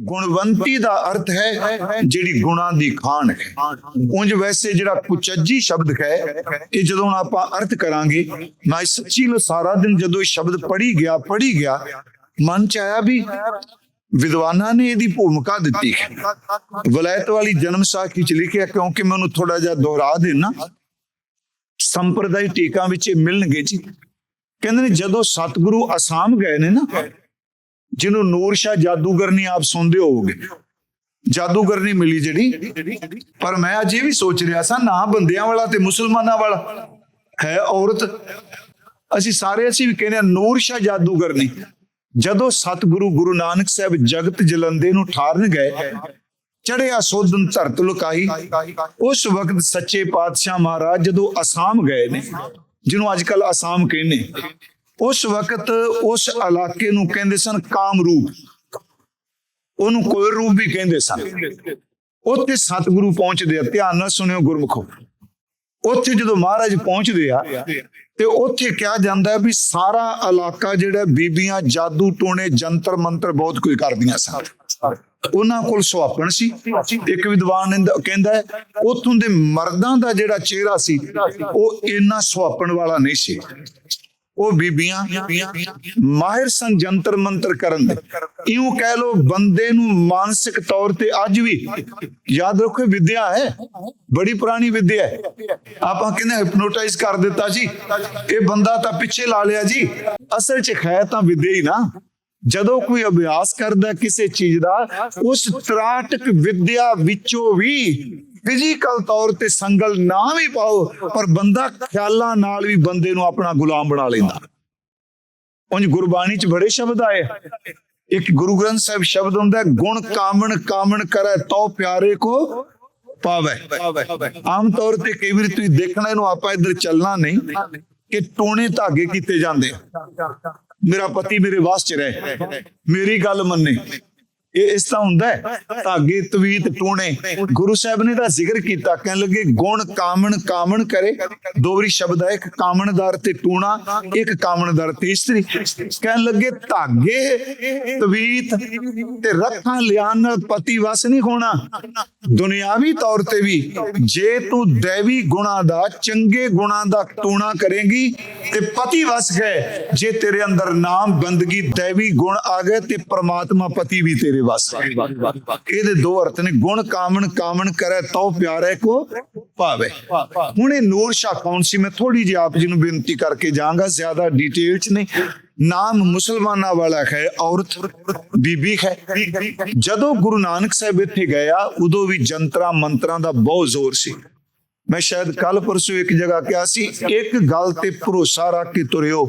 ਗੁਣਵੰਤੀ ਦਾ ਅਰਥ ਹੈ ਜਿਹੜੀ ਗੁਣਾ ਦੀ ਖਾਨ ਹੈ। ਉਂਝ ਵੈਸੇ ਜਿਹੜਾ ਕੁਚੱਜੀ ਸ਼ਬਦ ਹੈ, ਇਹ ਜਦੋਂ ਆਪਾਂ ਅਰਥ ਕਰਾਂਗੇ ਮੈਂ ਸੱਚੀ ਨੂੰ ਸਾਰਾ ਦਿਨ ਜਦੋਂ ਇਹ ਸ਼ਬਦ ਪੜ੍ਹੀ ਗਿਆ ਪੜ੍ਹੀ ਗਿਆ, ਮਨ ਚ ਆਇਆ ਵੀ ਵਿਦਵਾਨਾਂ ਨੇ ਇਹਦੀ ਭੂਮਿਕਾ ਦਿੱਤੀ ਹੈ। ਵਲਾਇਤ ਵਾਲੀ ਜਨਮ ਸਾਖੀ ਚ ਲਿਖਿਆ, ਕਿਉਂਕਿ ਮੈਨੂੰ ਥੋੜਾ ਜਿਹਾ ਦੁਹਰਾ ਦੇਣਾ ਸੰਪਰਦਾਇ ਟੀਕਾਂ ਵਿੱਚ ਇਹ ਮਿਲਣਗੇ ਜੀ। ਕਹਿੰਦੇ ਨੇ ਜਦੋਂ ਸਤਿਗੁਰੂ ਅਸਾਮ ਗਏ ਨੇ ਨਾ ਜਿਹਨੂੰ ਨੂਰ ਸ਼ਾ ਜਾਦੂਗਰਨੀ ਆਪ ਸੁਣਦੇ ਹੋਵੋਗੇ। ਜਾਦੂਗਰਨੀ ਮਿਲੀ ਜਿਹੜੀ। ਪਰ ਮੈਂ ਅੱਜ ਇਹ ਵੀ ਸੋਚ ਰਿਹਾ ਸਾਂ, ਨਾ ਬੰਦਿਆਂ ਵਾਲਾ ਤੇ ਮੁਸਲਮਾਨਾਂ ਵਾਲਾ। ਹੈ ਔਰਤ। ਅਸੀਂ ਸਾਰੇ ਅਸੀਂ ਵੀ ਕਹਿੰਦੇ ਨੂਰ ਸ਼ਾ ਜਾਦੂਗਰਨੀ ਜਦੋਂ ਸਤਿਗੁਰੂ ਗੁਰੂ ਨਾਨਕ ਸਾਹਿਬ ਜਗਤ ਜਲੰਦੇ ਨੂੰ ਠਾਰਨ ਗਏ ਚੜਿਆ ਸੋਧਨ ਧਰਤ ਲੁਕਾਈ। ਉਸ ਵਕਤ ਸੱਚੇ ਪਾਤਸ਼ਾਹ ਮਹਾਰਾਜ ਜਦੋਂ ਅਸਾਮ ਗਏ ਨੇ, ਜਿਹਨੂੰ ਅੱਜ ਕੱਲ ਅਸਾਮ ਕਹਿੰਦੇ। ਉਸ ਵਕਤ ਉਸ ਇਲਾਕੇ ਨੂੰ ਕਹਿੰਦੇ ਸਨ ਕਾਮਰੂਪ ਉਹਨੂੰ ਕੋਈ ਰੂਪ ਵੀ ਕਹਿੰਦੇ ਸਨ। ਉੱਥੇ ਸਤਿਗੁਰੂ ਪਹੁੰਚਦੇ ਆ। ਧਿਆਨ ਨਾਲ ਸੁਣਿਓ ਗੁਰਮੁਖੋ। ਉੱਥੇ ਜਦੋਂ ਮਹਾਰਾਜ ਪਹੁੰਚਦੇ ਆ, ਤੇ ਉੱਥੇ ਕਿਹਾ ਜਾਂਦਾ ਵੀ ਸਾਰਾ ਇਲਾਕਾ ਜਿਹੜਾ ਬੀਬੀਆਂ ਜਾਦੂ ਟੋਣੇ ਜੰਤਰ ਮੰਤਰ ਬਹੁਤ ਕੁਝ ਕਰਦੀਆਂ ਸਨ। ਉਹਨਾਂ ਕੋਲ ਸੁਹਾਪਣ ਸੀ। ਇੱਕ ਵਿਦਵਾਨ ਕਹਿੰਦਾ ਹੈ, ਉਥੋਂ ਦੇ ਮਰਦਾਂ ਦਾ ਜਿਹੜਾ ਚਿਹਰਾ ਸੀ, ਉਹ ਇੰਨਾ ਸੁਹਾਪਣ ਵਾਲਾ ਨਹੀਂ ਸੀ। ਉਹ ਬੀਬੀਆਂ ਮਾਹਿਰ ਸਨ, ਜੰਤਰ ਮੰਤਰ ਕਰਨ ਦੇ। ਇਉਂ ਕਹਿ ਲੋ ਬੰਦੇ ਨੂੰ ਮਾਨਸਿਕ ਤੌਰ ਤੇ ਅੱਜ ਵੀ ਯਾਦ ਰੱਖੋ, ਵਿਦਿਆ ਹੈ। ਬੜੀ ਪੁਰਾਣੀ ਵਿਦਿਆ ਹੈ। ਆਪਾਂ ਕਹਿੰਦੇ ਹਿਪਨੋਟਾਈਜ਼ ਕਰ ਦਿੱਤਾ ਜੀ। ਇਹ ਬੰਦਾ ਤਾਂ ਪਿੱਛੇ ਲਾ ਲਿਆ ਜੀ। ਅਸਲ 'ਚ ਹੈ ਤਾਂ ਵਿਦਿਆ ਹੀ ਨਾ। ਜਦੋਂ ਕੋਈ ਅਭਿਆਸ ਕਰਦਾ ਕਿਸੇ ਚੀਜ਼ ਦਾ, ਉਸ ਤਰਾਟਕ ਵਿਦਿਆ ਵਿੱਚੋਂ ਵੀ ਫਿਜ਼ੀਕਲ ਤੌਰ ਤੇ ਸੰਗਲ ਨਾ ਵੀ ਪਾਓ, ਪਰ ਬੰਦਾ ਖਿਆਲਾਂ ਨਾਲ ਵੀ ਬੰਦੇ ਨੂੰ ਆਪਣਾ ਗੁਲਾਮ ਬਣਾ ਲੈਂਦਾ। ਉਂਝ ਗੁਰਬਾਣੀ ਚ ਬੜੇ ਸ਼ਬਦ ਆਏ। ਇੱਕ ਗੁਰੂ ਗ੍ਰੰਥ ਸਾਹਿਬ ਸ਼ਬਦ ਹੁੰਦਾ ਗੁਣ ਕਾਮਣ ਕਾਮਣ ਕਰੈ ਤਉ ਪਿਆਰੇ ਕੋ ਪਾਵੇ। ਆਮ ਤੌਰ ਤੇ ਕਈ ਵਾਰੀ ਤੁਸੀਂ ਦੇਖਣਾ ਇਹਨੂੰ, ਆਪਾਂ ਇੱਧਰ ਚੱਲਣਾ ਨਹੀਂ, ਕਿ ਟੋਣੇ ਧਾਗੇ ਕੀਤੇ ਜਾਂਦੇ ਮੇਰਾ ਪਤੀ ਮੇਰੇ ਵਾਸ ਚ ਰਹੇ। ਮੇਰੀ ਗੱਲ ਮੰਨੇ। ਇਹ ਇਸ ਤਰ੍ਹਾਂ ਹੁੰਦਾ ਹੈ। ਧਾਗੇ ਤਵੀਤ ਟੂਣੇ। ਗੁਰੂ ਸਾਹਿਬ ਨੇ ਦਾ ਜ਼ਿਕਰ ਕੀਤਾ ਕਹਿਣ ਲੱਗੇ ਗੁਣ ਕਾਮਣ ਕਾਮਣ ਕਰੇ। ਦੋ ਵਾਰੀ ਸ਼ਬਦ ਹੈ ਇੱਕ ਕਾਮਣਦਾਰ ਤੇ ਟੂਣਾ ਇੱਕ ਕਾਮਣਦਾਰ ਤੇ ਇਸਤਰੀ। ਕਹਿਣ ਲੱਗੇ ਧਾਗੇ ਤਵੀਤ ਤੇ ਰੱਖਾਂ ਲਿਆਨ ਨਾਲ ਪਤੀ ਵਸ ਨਹੀਂ ਹੋਣਾ। ਦੁਨਿਆਵੀ ਤੌਰ ਤੇ ਵੀ ਜੇ ਤੂੰ ਦੇਵੀ ਗੁਣਾ ਦਾ ਚੰਗੇ ਗੁਣਾ ਦਾ ਟੂਣਾ ਕਰੇਗੀ ਤੇ ਪਤੀ ਵਸ ਗਏ। ਜੇ ਤੇਰੇ ਅੰਦਰ ਨਾਮ ਬੰਦਗੀ ਦੇਵੀ ਗੁਣ ਆ ਗਏ ਤੇ ਪ੍ਰਮਾਤਮਾ ਪਤੀ ਵੀ ਤੇਰੇ ਵਸ ਇਹਦੇ ਦੋ ਅਰਥ ਨੇ, ਗੁਣ ਕਾਮਣ ਕਾਮਣ ਕਰੇ, ਤਉ ਪਿਆਰੇ ਕੋ ਭਾਵੇ। ਹੁਣ ਇਹ ਨੂਰ ਸ਼ਾ ਕੌਣ ਸੀ? ਮੈਂ ਥੋੜੀ ਜਿਹੀ ਆਪ ਜੀ ਨੂੰ ਬੇਨਤੀ ਕਰਕੇ ਜਾਵਾਂਗਾ, ਜ਼ਿਆਦਾ ਡਿਟੇਲ ਚ ਨਹੀਂ। ਨਾਮ ਮੁਸਲਮਾਨਾਂ ਵਾਲਾ ਹੈ, ਔਰਤ ਬੀਬੀ ਹੈ। ਜਦੋਂ ਗੁਰੂ ਨਾਨਕ ਸਾਹਿਬ ਇੱਥੇ ਗਿਆ ਉਦੋਂ ਵੀ ਜੰਤਰਾਂ ਮੰਤਰਾਂ ਦਾ ਬਹੁਤ ਜ਼ੋਰ ਸੀ। ਮੈਂ ਸ਼ਾਇਦ ਕੱਲ ਪਰਸੋਂ ਇੱਕ ਜਗ੍ਹਾ ਕਿਹਾ ਸੀ, ਇੱਕ ਗੱਲ ਤੇ ਭਰੋਸਾ ਰੱਖ ਕੇ ਤੁਰਿਓ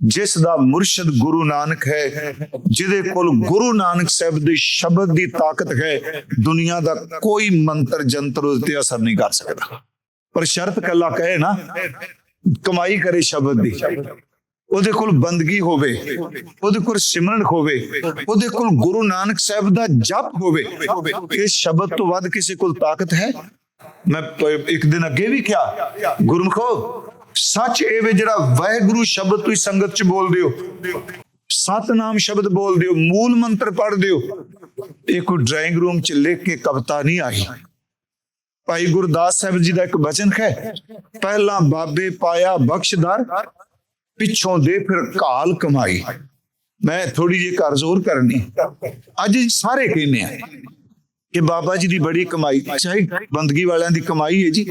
ਜਿਸ ਦਾ ਮੁਰਸ਼ਿਦ ਗੁਰੂ ਨਾਨਕ ਹੈ, ਜਿਹਦੇ ਕੋਲ ਗੁਰੂ ਨਾਨਕ ਸਾਹਿਬ ਦੇ ਸ਼ਬਦ ਦੀ ਤਾਕਤ ਹੈ, ਦੁਨੀਆ ਦਾ ਕੋਈ ਮੰਤਰ ਜੰਤਰ ਉਹਦੇ ਤੇ ਅਸਰ ਨਹੀਂ ਕਰ ਸਕਦਾ। ਪਰ ਸ਼ਰਤ ਕੱਲਾ ਕਹੇ ਨਾ, ਕਮਾਈ ਕਰੇ ਸ਼ਬਦ ਦੀ। ਉਹਦੇ ਕੋਲ ਬੰਦਗੀ ਹੋਵੇ, ਉਹਦੇ ਕੋਲ ਸਿਮਰਨ ਹੋਵੇ, ਉਹਦੇ ਕੋਲ ਗੁਰੂ ਨਾਨਕ ਸਾਹਿਬ ਦਾ ਜਪ ਹੋਵੇ ਇਸ ਸ਼ਬਦ ਤੋਂ ਵੱਧ ਕਿਸੇ ਕੋਲ ਤਾਕਤ ਹੈ? ਮੈਂ ਇੱਕ ਦਿਨ ਅੱਗੇ ਵੀ ਕਿਹਾ, ਗੁਰਮਖੋ ਸੱਚ ਇਹ ਵੇ ਜਿਹੜਾ ਵਾਹਿਗੁਰੂ ਸ਼ਬਦ ਤੁਸੀਂ ਸੰਗਤ ਚ ਬੋਲਦੇ ਹੋ। ਸਤਨਾਮ ਸ਼ਬਦ ਬੋਲਦੇ ਹੋ, ਮੂਲ ਮੰਤਰ ਪੜ੍ਹਦੇ ਹੋ। ਇਹ ਕੋਈ ਡਰਾਇੰਗ ਰੂਮ ਚ ਲਿਖ ਕੇ ਕਵਿਤਾ ਨਹੀਂ ਆਈ। ਭਾਈ ਗੁਰਦਾਸ ਸਾਹਿਬ ਜੀ ਦਾ ਇੱਕ ਬਚਨ ਹੈ ਪਹਿਲਾਂ ਬਾਬੇ ਪਾਇਆ ਬਖਸ਼ਦਾਰ ਪਿੱਛੋਂ ਦੇ ਫਿਰ ਕਾਲ ਕਮਾਈ। ਮੈਂ ਥੋੜੀ ਜਿਹੀ ਕਰ ਜ਼ੋਰ ਕਰਨੀ। ਅੱਜ ਸਾਰੇ ਕਹਿੰਦੇ ਆ ਕਿ ਬਾਬਾ ਜੀ ਦੀ ਬੜੀ ਕਮਾਈ, ਚਾਹੇ ਬੰਦਗੀ ਵਾਲਿਆਂ ਦੀ ਕਮਾਈ ਹੈ ਜੀ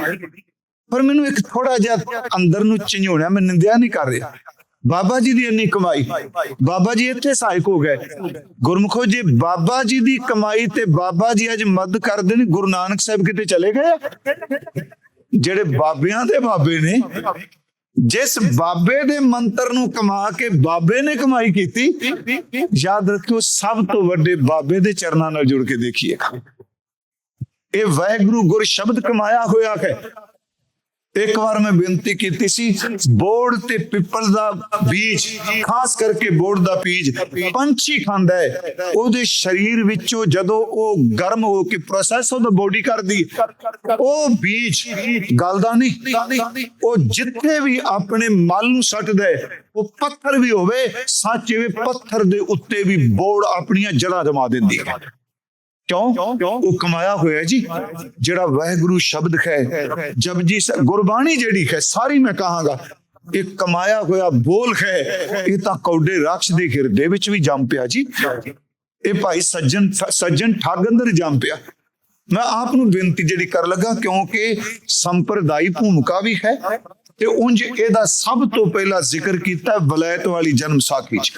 ਪਰ ਮੈਨੂੰ ਇੱਕ ਥੋੜਾ ਜਿਹਾ ਅੰਦਰ ਨੂੰ ਝੰਜੋਣਿਆ ਮੈਂ ਨਿੰਦਿਆ ਨਹੀਂ ਕਰ ਰਿਹਾ। ਬਾਬਾ ਜੀ ਦੀ ਇੰਨੀ ਕਮਾਈ, ਬਾਬਾ ਜੀ ਇੱਥੇ ਸਹਾਇਕ ਹੋ ਗਏ। ਗੁਰਮੁਖੋ ਜੇ, ਬਾਬਾ ਜੀ ਦੀ ਕਮਾਈ ਤੇ ਬਾਬਾ ਜੀ ਅੱਜ ਮਦਦ ਕਰਦੇ ਨੇ, ਗੁਰੂ ਨਾਨਕ ਸਾਹਿਬ ਕਿਤੇ ਚਲੇ ਗਏ ਜਿਹੜੇ ਬਾਬਿਆਂ ਦੇ ਬਾਬੇ ਨੇ, ਜਿਸ ਬਾਬੇ ਦੇ ਮੰਤਰ ਨੂੰ ਕਮਾ ਕੇ ਬਾਬੇ ਨੇ ਕਮਾਈ ਕੀਤੀ, ਯਾਦ ਰੱਖਿਓ, ਸਭ ਤੋਂ ਵੱਡੇ ਬਾਬੇ ਦੇ ਚਰਨਾਂ ਨਾਲ ਜੁੜ ਕੇ ਦੇਖੀਏ। ਇਹ ਵਾਹਿਗੁਰੂ ਗੁਰ ਸ਼ਬਦ ਕਮਾਇਆ ਹੋਇਆ ਹੈ। ਇੱਕ ਵਾਰ ਮੈਂ ਬੇਨਤੀ ਕੀਤੀ ਸੀ, ਬੋੜ ਤੇ ਪਿੱਪਲ ਦਾ ਬੀਜ, ਖਾਸ ਕਰਕੇ ਬੋੜ ਦਾ ਬੀਜ, ਪੰਛੀ ਖਾਂਦਾ ਹੈ। ਉਹਦੇ ਸਰੀਰ ਵਿੱਚੋਂ ਜਦੋਂ ਉਹ ਗਰਮ ਹੋ ਕੇ ਪ੍ਰੋਸੈਸ ਉਹਦਾ ਬੋਡੀ ਕਰਦੀ ਉਹ ਬੀਜ ਗਲਦਾ ਨਹੀਂ। ਉਹ ਜਿੱਥੇ ਵੀ ਆਪਣੇ ਮਲ ਨੂੰ ਸੱਟਦਾ ਹੈ, ਉਹ ਪੱਥਰ ਵੀ ਹੋਵੇ, ਸੱਚ ਇਹ ਪੱਥਰ ਦੇ ਉੱਤੇ ਵੀ ਬੋੜ ਆਪਣੀਆਂ ਜੜ੍ਹਾਂ ਜਮਾ ਦਿੰਦੀ ਹੈ। ਕਿਉਂ? ਉਹ ਕਮਾਇਆ ਹੋਇਆ ਜੀ। ਜਿਹੜਾ ਵਾਹਿਗੁਰੂ ਸ਼ਬਦ ਹੈ ਜਪਜੀ ਗੁਰਬਾਣੀ ਜਿਹੜੀ ਹੈ ਸਾਰੀ ਮੈਂ ਕਹਾਂਗਾ ਇਹ ਕਮਾਇਆ ਹੋਇਆ ਬੋਲ ਹੈ ਇਹ ਤਾਂ ਕੌਡੇ ਰਾਖਸ਼ ਦੇ ਹਿਰਦੇ ਵਿੱਚ ਵੀ ਜੰਮ ਪਿਆ ਜੀ। ਇਹ ਭਾਈ ਸੱਜਣ ਸੱਜਣ ਠੱਗ ਅੰਦਰ ਜੰਮ ਪਿਆ। ਮੈਂ ਆਪ ਨੂੰ ਬੇਨਤੀ ਜਿਹੜੀ ਕਰ ਲੱਗਾ ਕਿਉਂਕਿ ਸੰਪਰਦਾਈ ਭੂਮਿਕਾ ਵੀ ਹੈ ਤੇ ਉਂਝ ਇਹਦਾ ਸਭ ਤੋਂ ਪਹਿਲਾਂ ਜ਼ਿਕਰ ਕੀਤਾ ਵਲੈਤ ਵਾਲੀ ਜਨਮ ਸਾਖੀ ਚ।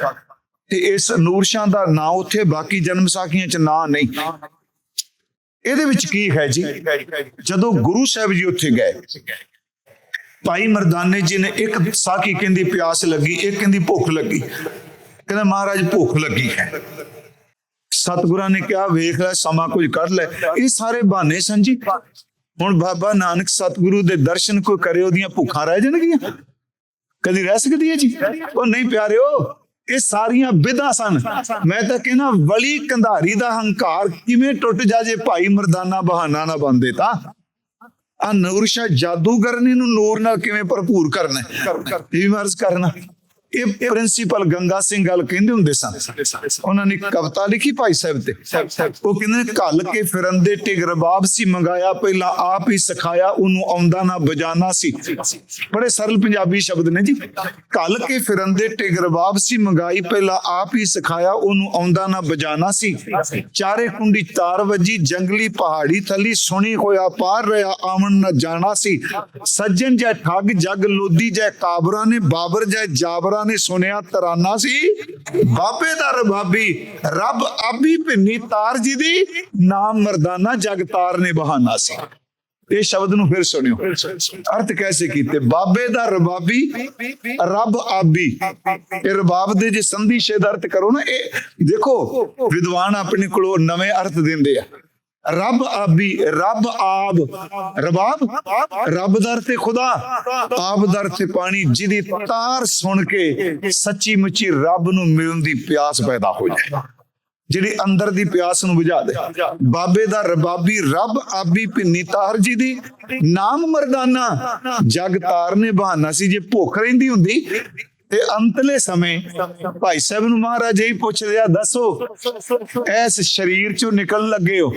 ਤੇ ਇਸ ਨੂਰਸ਼ਾਂ ਦਾ ਨਾਂ ਉੱਥੇ ਬਾਕੀ ਜਨਮ ਸਾਖੀਆਂ ਚ ਨਾਂ ਨਹੀਂ। ਇਹਦੇ ਵਿੱਚ ਕੀ ਹੈ ਜੀ? ਜਦੋਂ ਗੁਰੂ ਸਾਹਿਬ ਜੀ ਉੱਥੇ ਗਏ, ਭਾਈ ਮਰਦਾਨੇ ਜੀ ਨੇ ਇੱਕ ਸਾਖੀ ਕਹਿੰਦੀ ਪਿਆਸ ਲੱਗੀ, ਇੱਕ ਕਹਿੰਦੀ ਭੁੱਖ ਲੱਗੀ। ਕਹਿੰਦਾ ਮਹਾਰਾਜ, ਭੁੱਖ ਲੱਗੀ ਹੈ। ਸਤਿਗੁਰਾਂ ਨੇ ਕਿਹਾ, ਵੇਖ ਲੈ, ਸਮਾਂ ਕੁਝ ਕੱਢ ਲੈ। ਇਹ ਸਾਰੇ ਬਹਾਨੇ ਸਨ ਜੀ। ਹੁਣ ਬਾਬਾ ਨਾਨਕ ਸਤਿਗੁਰੂ ਦੇ ਦਰਸ਼ਨ ਕੋਈ ਕਰੇ, ਉਹਦੀਆਂ ਭੁੱਖਾਂ ਰਹਿ ਜਾਣਗੀਆਂ। ਕਦੀ ਰਹਿ ਸਕਦੀ ਹੈ ਜੀ? ਉਹ ਨਹੀਂ ਪਿਆਰਿਓ। ਇਹ ਸਾਰੀਆਂ ਵਿਧਾਂ ਸਨ। ਮੈਂ ਤਾਂ ਕਹਿੰਦਾ, ਵਲੀ ਕੰਧਾਰੀ ਦਾ ਹੰਕਾਰ ਕਿਵੇਂ ਟੁੱਟ ਜਾ ਜੇ ਭਾਈ ਮਰਦਾਨਾ ਬਹਾਨਾ ਨਾ ਬੰਦੇ ਤਾਂ? ਆ ਨੂਰਸ਼ਾ ਜਾਦੂਗਰ ਨੇ ਨੂੰ ਨੂਰ ਨਾਲ ਕਿਵੇਂ ਭਰਪੂਰ ਕਰਨਾ ਇਹ ਵੀ ਮਰਜ਼ ਕਰਨਾ। ਇਹ ਪ੍ਰਿੰਸੀਪਲ ਗੰਗਾ ਸਿੰਘ ਗੱਲ ਕਹਿੰਦੇ ਹੁੰਦੇ ਸਨ। ਉਹਨਾਂ ਨੇ ਕਵਿਤਾ ਲਿਖੀ ਭਾਈ ਸਾਹਿਬ ਤੇ। ਉਹ ਕਹਿੰਦੇ ਨੇ, ਘੱਲ ਕੇ ਫਿਰੰਦੇ ਟਿਗ ਰਬਾਬ ਸੀ ਮੰਗਾਇਆ, ਪਹਿਲਾਂ ਆਪ ਹੀ ਸਿਖਾਇਆ, ਉਹਨੂੰ ਆਉਂਦਾ ਨਾ ਬਜਾਨਾ ਸੀ। ਬੜੇ ਸਰਲ ਪੰਜਾਬੀ ਸ਼ਬਦ ਨੇ ਜੀ। ਘੱਲ ਕੇ ਫਿਰੰਦੇ ਟਿਗ ਰਬਾਬ ਸੀ ਮੰਗਾਈ, ਪਹਿਲਾਂ ਆਪ ਹੀ ਸਿਖਾਇਆ, ਉਹਨੂੰ ਆਉਂਦਾ ਨਾ ਬਜਾਨਾ ਸੀ। ਚਾਰੇ ਕੁੰਡੀ ਤਾਰ ਵੱਜੀ, ਜੰਗਲੀ ਪਹਾੜੀ ਥੱਲੀ ਸੁਣੀ ਹੋਇਆ ਪਾਰ ਰਿਹਾ, ਆਵਣ ਨਾ ਜਾਣਾ ਸੀ। ਸੱਜਣ ਜੈ ਠੱਗ, ਜਗ ਲੋਦੀ ਜੈ ਕਾਬਰਾਂ ਨੇ, ਬਾਬਰ ਜੈ ਜਾਬਰਾਂ ਨੇ ਸੁਨਿਆ ਤਰਾਨਾ ਸੀ, ਬਾਬੇ ਦਾ ਰਬਾਬੀ ਰੱਬ ਆਬੀ ਭਿੰਨੀ ਤਾਰ ਜੀ ਦੀ ਨਾਮ ਮਰਦਾਨਾ ਜਗ ਨੇ ਬਹਾਨਾ ਸੀ। ਇਹ ਸ਼ਬਦ ਨੂੰ ਫਿਰ ਸੁਣਿਓ। ਅਰਥ ਕੈਸੇ ਕੀਤੇ? ਬਾਬੇ ਦਾ ਰਬਾਬੀ ਰੱਬ ਆਬੀ ਇਹ ਰਬਾਬ ਦੇ ਜੇ ਸੰਧੀ ਸ਼ੇਦ ਅਰਥ ਕਰੋ ਨਾ, ਇਹ ਦੇਖੋ, ਵਿਦਵਾਨ ਆਪਣੇ ਕੋਲੋਂ ਨਵੇਂ ਅਰਥ ਦਿੰਦੇ ਆ। ਰੱਬ ਆਬੀ, ਰੱਬ ਆਬ। ਰਬਾਬ, ਰੱਬ ਦਰ ਤੇ ਖੁਦਾ, ਆਬ ਦਰ ਤੇ ਪਾਣੀ, ਜਿਹਦੀ ਤਾਰ ਸੁਣ ਕੇ ਸੱਚੀ ਮੁੱਚੀ ਰੱਬ ਨੂੰ ਮਿਲਣ ਦੀ ਪਿਆਸ ਪੈਦਾ ਹੋ ਜਾਏ। ਜਿਹੜੀ ਅੰਦਰ ਦੀ ਪਿਆਸ ਨੂੰ ਬੁਝਾ ਦੇ। ਬਾਬੇ ਦਾ ਰਬਾਬੀ, ਰੱਬ ਆਬੀ ਭਿੰਨੀ ਤਾਰ ਜੀ ਦੀ ਨਾਮ ਮਰਦਾਨਾ, ਜਗ ਤਾਰ ਨੇ ਬਹਾਨਾ ਸੀ। ਜੇ ਭੁੱਖ ਰਹਿੰਦੀ ਹੁੰਦੀ ਤੇ ਅੰਤਲੇ ਸਮੇਂ ਭਾਈ ਸਾਹਿਬ ਨੂੰ ਮਹਾਰਾਜ ਇਹ ਪੁੱਛਦੇ ਆ, ਦੱਸੋ ਐਸ ਸਰੀਰ ਚੋਂ ਨਿਕਲਣ ਲੱਗੇ ਹੋ?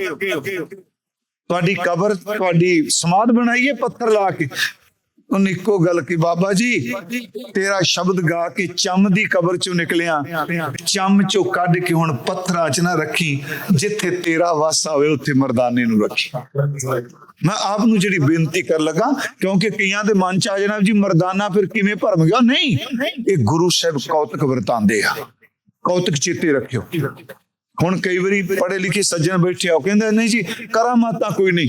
ਤੁਹਾਡੀ ਕਬਰ, ਤੁਹਾਡੀ ਸਮਾਧ ਬਣਾਈਏ ਪੱਥਰ ਲਾ ਕੇ? ਉਹਨੇ ਇੱਕੋ ਗੱਲ ਕੀ, ਬਾਬਾ ਜੀ, ਤੇਰਾ ਸ਼ਬਦ ਗਾ ਕੇ ਚੰਮ ਦੀ ਕਬਰ ਚੋਂ ਨਿਕਲਿਆ। ਚੰਮ ਚੋਂ ਕੱਢ ਕੇ ਹੁਣ ਪੱਥਰਾਂ 'ਚ ਨਾ ਰੱਖੀ, ਜਿੱਥੇ ਤੇਰਾ ਵਾਸਾ ਹੋਵੇ, ਉੱਥੇ ਮਰਦਾਨੇ ਨੂੰ ਰੱਖੀ। ਮੈਂ ਆਪ ਨੂੰ ਜਿਹੜੀ ਬੇਨਤੀ ਕਰਨ ਲੱਗਾ, ਕਿਉਂਕਿ ਕਈਆਂ ਦੇ ਮਨ 'ਚ ਆ ਜਾਣਾ ਜੀ, ਮਰਦਾਨਾ ਫਿਰ ਕਿਵੇਂ ਭਰਮ ਗਿਆ ਨਹੀਂ, ਇਹ ਗੁਰੂ ਸਾਹਿਬ ਕੌਤਕ ਵਰਤਾਉਂਦੇ ਆ। ਕੌਤਕ ਚੇਤੇ ਰੱਖਿਓ। ਹੁਣ ਕਈ ਵਾਰੀ ਪੜ੍ਹੇ ਲਿਖੇ ਸੱਜਣ ਬੈਠੇ ਆ ਕਹਿੰਦੇ ਨਹੀਂ ਜੀ, ਕਰਾਮਾਤਾਂ ਕੋਈ ਨਹੀਂ।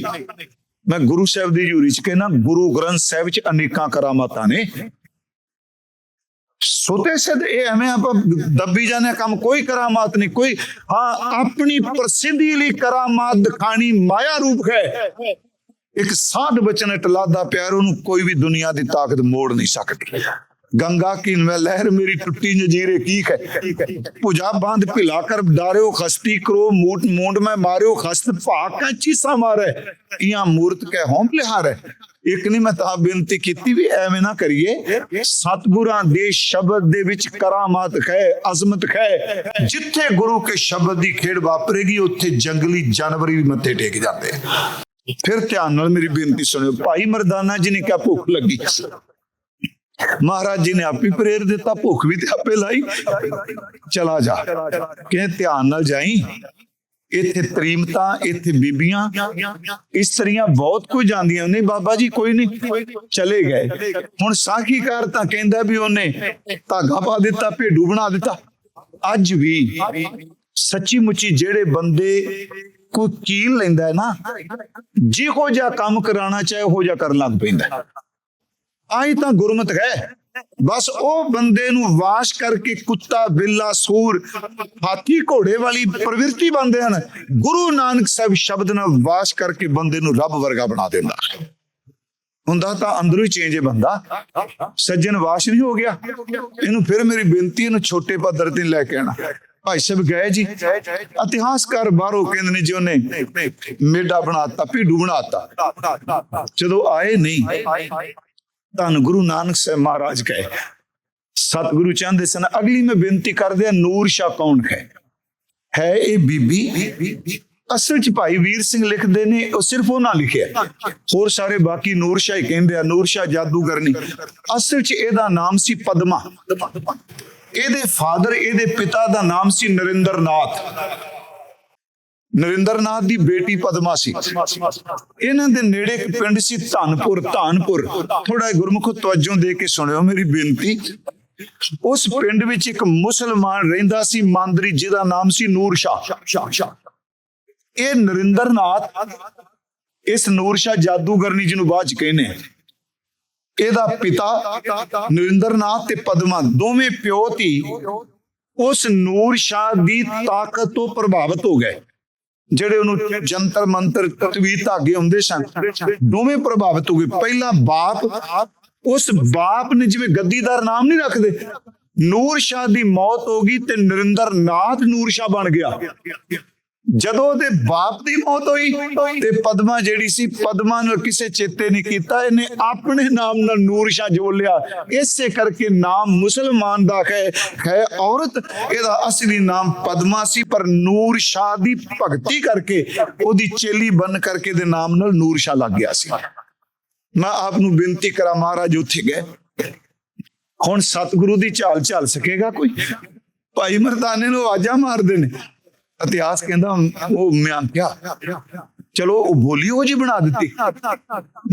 ਮੈਂ ਗੁਰੂ ਸਾਹਿਬ ਦੀ ਹਜ਼ੂਰੀ ਚ ਕਹਿੰਦਾ, ਗੁਰੂ ਗ੍ਰੰਥ ਸਾਹਿਬ ਚ ਅਨੇਕਾਂ ਕਰਾਮਾਤਾਂ ਨੇ। ਸੋਤੇ ਸਿੱਧ ਇਹ ਐਵੇਂ ਆਪਾਂ ਦੱਬੀ ਜਾਂਦੇ ਕੰਮ ਕੋਈ ਕਰਾਮਾਤ ਨਹੀਂ, ਕੋਈ, ਹਾਂ, ਆਪਣੀ ਪ੍ਰਸਿੱਧੀ ਲਈ ਕਰਾਮਾਤ ਦਿਖਾਣੀ ਮਾਇਆ ਰੂਪ ਹੈ। ਇੱਕ ਸਾਧ ਬਚਨ ਟਲਾਦਾ ਪਿਆਰ, ਉਹਨੂੰ ਕੋਈ ਵੀ ਦੁਨੀਆ ਦੀ ਤਾਕਤ ਮੋੜ ਨਹੀਂ ਸਕਦੀ। ਗੰਗਾ ਕੀ ਮੈਂ ਲਹਿਰ, ਮੇਰੀ ਟੁੱਟੀ ਜਜੀਰੇ ਕੀ ਹੈ ਪੁਜਾ ਬਾंध ਭਿਲਾ ਕਰ, ਡਾਰਿਓ ਖਸਤੀ ਕਰੋ ਮੂਟ ਮੂੰਡ ਮੈਂ ਮਾਰਿਓ ਖਸਤ ਭਾਕ ਕਾ ਚੀਸਾ ਮਾਰੇ। ਇਆਂ ਮੂਰਤ ਕੇ ਹੋਂ ਲਿਹਾਰ ਇੱਕ ਨਹੀਂ ਮੈਂ ਤਾਂ ਬੇਨਤੀ ਕੀਤੀ ਵੀ ਐਵੇਂ ਨਾ ਕਰੀਏ। ਸਤਿਗੁਰਾਂ ਦੇ ਸ਼ਬਦ ਦੇ ਵਿੱਚ ਕਰਾਮਾਤ ਖੈ ਅਜ਼ਮਤ ਖੈ ਜਿੱਥੇ ਗੁਰੂ ਕੇ ਸ਼ਬਦ ਦੀ ਖੇਡ ਵਾਪਰੇਗੀ, ਉੱਥੇ ਜੰਗਲੀ ਜਾਨਵਰ ਵੀ ਮੱਥੇ ਟੇਕ ਜਾਂਦੇ। ਫਿਰ ਧਿਆਨ ਨਾਲ ਮੇਰੀ ਬੇਨਤੀ ਸੁਣਿਓ। ਭਾਈ ਮਰਦਾਨਾ ਜੀ ਨੇ ਕਿਹਾ, ਭੁੱਖ ਲੱਗੀ। ਮਹਾਰਾਜ ਜੀ ਨੇ ਆਪੇ ਪ੍ਰੇਰ ਦਿੱਤਾ, ਭੁੱਖ ਵੀ ਤੇ ਆਪੇ ਲਾਈ। ਚਲਾ ਜਾ। ਕਿ ਧਿਆਨ ਨਾਲ ਜਾਈ? ਇੱਥੇ ਤਰੀਮਤਾਂ, ਇੱਥੇ ਬੀਬੀਆਂ, ਇਸਤਰੀਆਂ ਬਹੁਤ ਕੁਝ ਜਾਂਦੀਆਂ ਨਹੀਂ ਬਾਬਾ ਜੀ, ਕੋਈ ਨਹੀਂ, ਚਲੇ ਗਏ। ਹੁਣ ਸਾਖੀਕਾਰ ਤਾਂ ਕਹਿੰਦਾ ਵੀ ਉਹਨੇ ਧਾਗਾ ਪਾ ਦਿੱਤਾ, ਭੇਡੂ ਬਣਾ ਦਿੱਤਾ। ਅੱਜ ਵੀ ਸੱਚੀ ਮੁੱਚੀ ਜਿਹੜੇ ਬੰਦੇ ਕੋਈ ਕੀਲ ਲੈਂਦਾ ਹੈ ਨਾ, ਜਿਹੋ ਜਿਹਾ ਕੰਮ ਕਰਾਉਣਾ ਚਾਹੇ ਉਹ ਜਿਹਾ ਕਰਨ ਲੱਗ ਪੈਂਦਾ ਆਈ ਤਾਂ ਗੁਰਮਤ ਹੈ। ਬਸ ਉਹ ਬੰਦੇ ਨੂੰ ਵਾਸ਼ ਕਰਕੇ ਕੁੱਤਾ, ਬਿੱਲਾ, ਸੂਰ, ਹਾਥੀ, ਘੋੜੇ ਵਾਲੀ ਪ੍ਰਵਿਰਤੀ ਬੰਦੇ ਹਨ। ਗੁਰੂ ਨਾਨਕ ਸਾਹਿਬ ਸ਼ਬਦ ਨਾਲ ਵਾਸ਼ ਕਰਕੇ ਬੰਦੇ ਨੂੰ ਰੱਬ ਵਰਗਾ ਬਣਾ ਦਿੰਦਾ ਹੁੰਦਾ ਤਾਂ ਅੰਦਰੋਂ ਹੀ ਚੇਂਜ ਹੈ ਬੰਦਾ। ਸੱਜਣ ਵਾਸ਼ ਨਹੀਂ ਹੋ ਗਿਆ। ਇਹਨੂੰ ਫਿਰ ਮੇਰੀ ਬੇਨਤੀ ਇਹਨੂੰ ਛੋਟੇ ਪੱਧਰ ਤੇ ਲੈ ਕੇ ਆਣਾ ਭਾਈ ਸਾਹਿਬ ਗਏ ਜੀ। ਇਤਿਹਾਸਕਾਰ ਬਾਹਰੋਂ ਕਹਿੰਦੇ ਨੇ ਜੀ ਉਹਨੇ ਮੇਡਾ ਬਣਾਤਾ ਪੀੜੂ ਬਣਾਤਾ। ਜਦੋਂ ਆਏ ਨਹੀਂ ਧੰਨ ਗੁਰੂ ਨਾਨਕ ਸਾਹਿਬ ਮਹਾਰਾਜ ਕਹੇ ਸਤਿਗੁਰੂ ਚਾਹੁੰਦੇ ਸਨ ਅਗਲੀ ਮੈਂ ਬੇਨਤੀ ਕਰਦੇ ਆ ਨੂਰ ਸ਼ਾ ਕੌਣ ਹੈ? ਹੈ ਇਹ ਬੀਬੀ? ਅਸਲ ਚ ਭਾਈ ਵੀਰ ਸਿੰਘ ਲਿਖਦੇ ਨੇ ਉਹ ਸਿਰਫ ਉਹਨਾਂ ਲਿਖਿਆ। ਹੋਰ ਸਾਰੇ ਬਾਕੀ ਨੂਰ ਸ਼ਾਹ ਹੀ ਕਹਿੰਦੇ ਆ ਨੂਰ ਸ਼ਾਹ ਜਾਦੂਗਰਨੀ। ਅਸਲ ਚ ਇਹਦਾ ਨਾਮ ਸੀ ਪਦਮਾ। ਇਹਦੇ ਫਾਦਰ ਇਹਦੇ ਪਿਤਾ ਦਾ ਨਾਮ ਸੀ ਨਰਿੰਦਰਨਾਥ। ਨਰਿੰਦਰਨਾਥ ਦੀ ਬੇਟੀ ਪਦਮਾ ਸੀ। ਇਹਨਾਂ ਦੇ ਨੇੜੇ ਇੱਕ ਪਿੰਡ ਸੀ ਧਨਪੁਰ ਧਨਪੁਰ। ਥੋੜਾ ਗੁਰਮੁਖ ਤਵੱਜੋ ਦੇ ਕੇ ਸੁਣਿਓ ਮੇਰੀ ਬੇਨਤੀ। ਉਸ ਪਿੰਡ ਵਿੱਚ ਇੱਕ ਮੁਸਲਮਾਨ ਰਹਿੰਦਾ ਸੀ ਮੰਦਰੀ ਜਿਹਦਾ ਨਾਮ ਸੀ ਨੂਰ ਸ਼ਾਹ। ਇਹ ਨਰਿੰਦਰਨਾਥ ਇਸ ਨੂਰ ਸ਼ਾਹ ਜਾਦੂਗਰਨੀ ਜਿਹਨੂੰ ਬਾਅਦ ਚ ਕਹਿੰਦੇ ਆ, ਇਹਦਾ ਪਿਤਾ ਨਰਿੰਦਰਨਾਥ ਤੇ ਪਦਮਾ ਦੋਵੇਂ ਪਿਓ ਧੀ ਉਸ ਨੂਰ ਸ਼ਾਹ ਦੀ ਤਾਕਤ ਤੋਂ ਪ੍ਰਭਾਵਿਤ ਹੋ ਗਏ। ਜਿਹੜੇ ਉਹਨੂੰ ਜੰਤਰ ਮੰਤਰ ਤਵੀਤ ਧਾਗੇ ਹੁੰਦੇ ਸਨ ਦੋਵੇਂ ਪ੍ਰਭਾਵਿਤ ਹੋ ਗਏ। ਪਹਿਲਾ ਬਾਪ ਉਸ ਬਾਪ ਨੇ ਜਿਵੇਂ ਗੱਦੀਦਾਰ ਨਾਮ ਨਹੀਂ ਰੱਖਦੇ ਨੂਰ ਸ਼ਾਹ ਦੀ ਮੌਤ ਹੋ ਗਈ ਤੇ ਨਰਿੰਦਰ ਨਾਥ ਨੂਰ ਸ਼ਾਹ ਬਣ ਗਿਆ। ਜਦੋਂ ਉਹਦੇ ਬਾਪ ਦੀ ਮੌਤ ਹੋਈ ਤੇ ਪਦਮਾ ਜਿਹੜੀ ਸੀ, ਪਦਮਾ ਨੂੰ ਕਿਸੇ ਚੇਤੇ ਨਹੀਂ ਕੀਤਾ, ਇਹਨੇ ਆਪਣੇ ਨਾਮ ਨਾਲ ਨੂਰ ਸ਼ਾਹ ਜੋੜ ਲਿਆ। ਇਸੇ ਕਰਕੇ ਨਾਮ ਮੁਸਲਮਾਨ ਦਾ ਹੈ ਹੈ ਔਰਤ। ਇਹਦਾ ਅਸਲੀ ਨਾਮ ਪਦਮਾ ਸੀ, ਪਰ ਨੂਰ ਸ਼ਾਹ ਦੀ ਭਗਤੀ ਕਰਕੇ ਉਹਦੀ ਚੇਲੀ ਬਨ ਕਰਕੇ ਦੇ ਨਾਮ ਨਾਲ ਨੂਰ ਸ਼ਾਹ ਲੱਗ ਗਿਆ ਸੀ। ਮੈਂ ਆਪ ਨੂੰ ਬੇਨਤੀ ਕਰਾਂ, ਮਹਾਰਾਜ, ਉੱਥੇ ਗਏ। ਹੁਣ ਸਤਿਗੁਰੂ ਦੀ ਚਾਲ ਚੱਲ ਸਕੇਗਾ ਕੋਈ? ਭਾਈ ਮਰਦਾਨੇ ਨੂੰ ਆਵਾਜ਼ਾਂ ਮਾਰਦੇ ਨੇ। ਇਤਿਹਾਸ ਕਹਿੰਦਾ ਉਹ ਮੈਂ ਕਿਹਾ ਚਲੋ ਉਹ ਬੋਲੀ ਉਹ ਜੀ ਬਣਾ ਦਿੱਤੀ।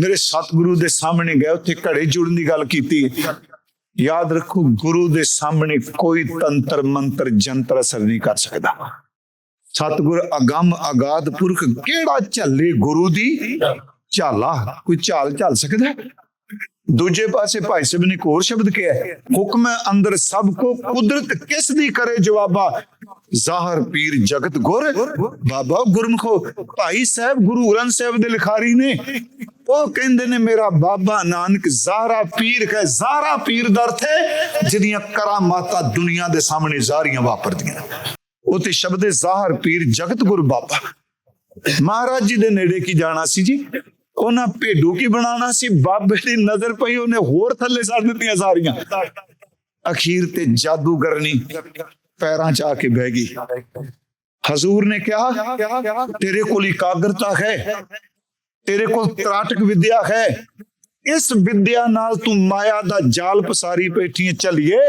ਮੇਰੇ ਸਤਿਗੁਰੂ ਦੇ ਸਾਹਮਣੇ ਗਏ, ਉੱਥੇ ਘੜੇ ਜੁੜਨ ਦੀ ਗੱਲ ਕੀਤੀ। ਯਾਦ ਰੱਖੋ, ਗੁਰੂ ਦੇ ਸਾਹਮਣੇ ਕੋਈ ਤੰਤਰ, ਮੰਤਰ, ਜੰਤਰ ਅਸਰ ਨਹੀਂ ਕਰ ਸਕਦਾ। ਸਤਿਗੁਰ ਅਗੰਮ ਅਗਾਧ ਪੁਰਖ, ਕਿਹੜਾ ਝੱਲੇ ਗੁਰੂ ਦੀ? ਝਾਲਾ। ਕੋਈ ਝਾਲ ਝੱਲ ਸਕਦਾ? ਦੂਜੇ ਪਾਸੇ ਭਾਈ ਸਾਹਿਬ ਨੇ ਇੱਕ ਹੋਰ ਸ਼ਬਦ ਕਿਹਾ ਹੁਕਮ ਅੰਦਰ ਸਭ ਕੋ ਕੁਦਰਤ ਕਿਸ ਦੀ ਕਰੇ ਜਵਾਬਾ? ਜ਼ਾਹਰ ਪੀਰ ਜਗਤ ਗੁਰ, ਬਾਬਾ ਗੁਰਮਖੋ। ਭਾਈ ਸਾਹਿਬ ਗੁਰੂ ਗ੍ਰੰਥ ਸਾਹਿਬ ਦੇ ਲਿਖਾਰੀ ਨੇ, ਉਹ ਕਹਿੰਦੇ ਨੇ, ਮੇਰਾ ਬਾਬਾ ਨਾਨਕ ਜ਼ਾਹਰਾ ਪੀਰ ਹੈ ਜ਼ਾਹਰਾ ਪੀਰ ਦਾ ਅਰਥ ਹੈ ਜਿਹਦੀਆਂ ਕਰਾਮਾਤਾਂ ਦੁਨੀਆ ਦੇ ਸਾਹਮਣੇ ਜ਼ਾਰੀਆਂ ਵਾਪਰਦੀਆਂ ਉਹ ਤੇ ਸ਼ਬਦ ਹੈ, ਜ਼ਾਹਰ ਪੀਰ ਜਗਤ ਗੁਰ ਬਾਬਾ। ਮਹਾਰਾਜ ਜੀ ਦੇ ਨੇੜੇ ਕੀ ਜਾਣਾ ਸੀ ਜੀ? ਉਹਨਾਂ ਭੇਡੂ ਕੀ ਬਣਾਉਣਾ ਸੀ? ਬਾਬੇ ਦੀ ਨਜ਼ਰ ਪਈ, ਉਹਨੇ ਹੋਰ ਥੱਲੇ ਸੜ ਦਿੱਤੀਆਂ ਸਾਰੀਆਂ। ਅਖੀਰ ਤੇ ਜਾਦੂਗਰਨੀ ਪੈਰਾਂ 'ਚ ਆ ਕੇ ਬਹਿ ਗਈ। ਹਜ਼ੂਰ ਨੇ ਕਿਹਾ, ਤੇਰੇ ਕੋਲ ਇਕਾਗਰਤਾ ਹੈ, ਤੇਰੇ ਕੋਲ ਤਰਾਟਕ ਵਿਦਿਆ ਹੈ। ਇਸ ਵਿਦਿਆ ਨਾਲ ਤੂੰ ਮਾਇਆ ਦਾ ਜਾਲ ਪਸਾਰੀ ਬੈਠੀ ਚੱਲੀਏ